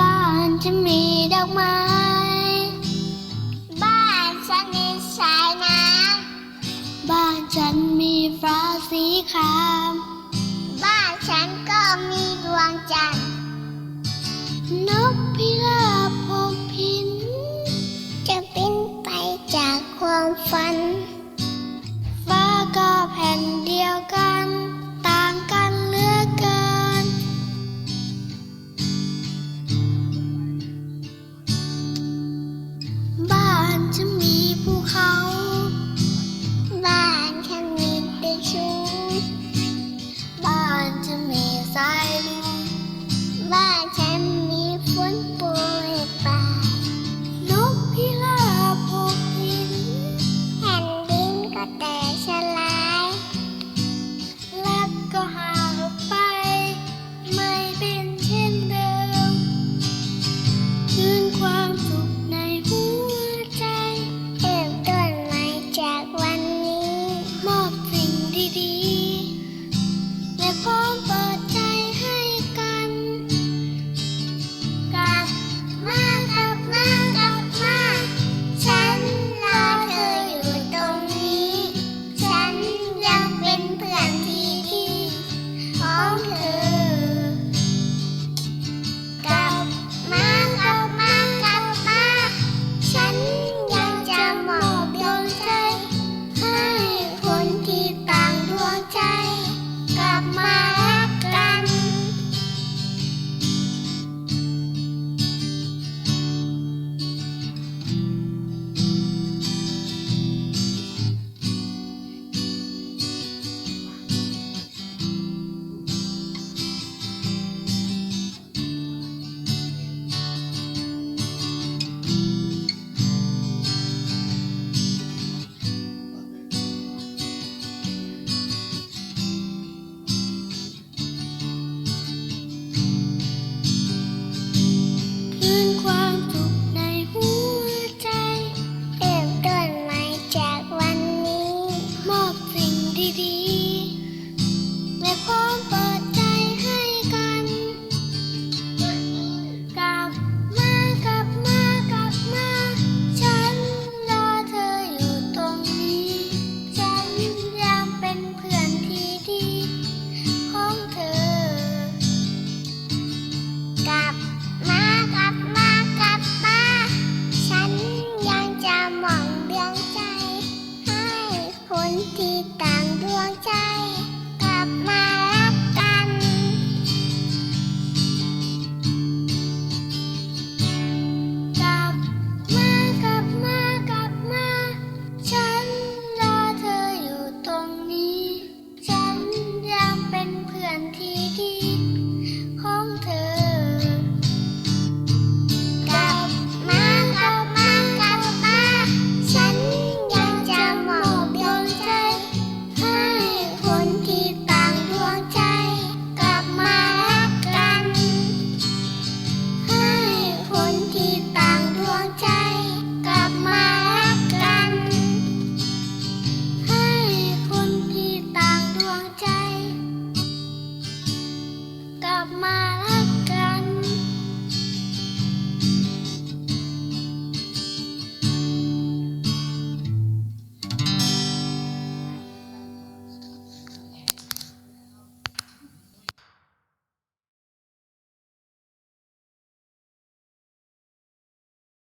บ้านฉันมีดอกไม้ บ้านฉันมีสายน้บ้านฉันมีฟ้าสีครามำบ้านฉันก็มีดวงจันทร์ นกพิราบ ฉันมีภูเขา ที่ตา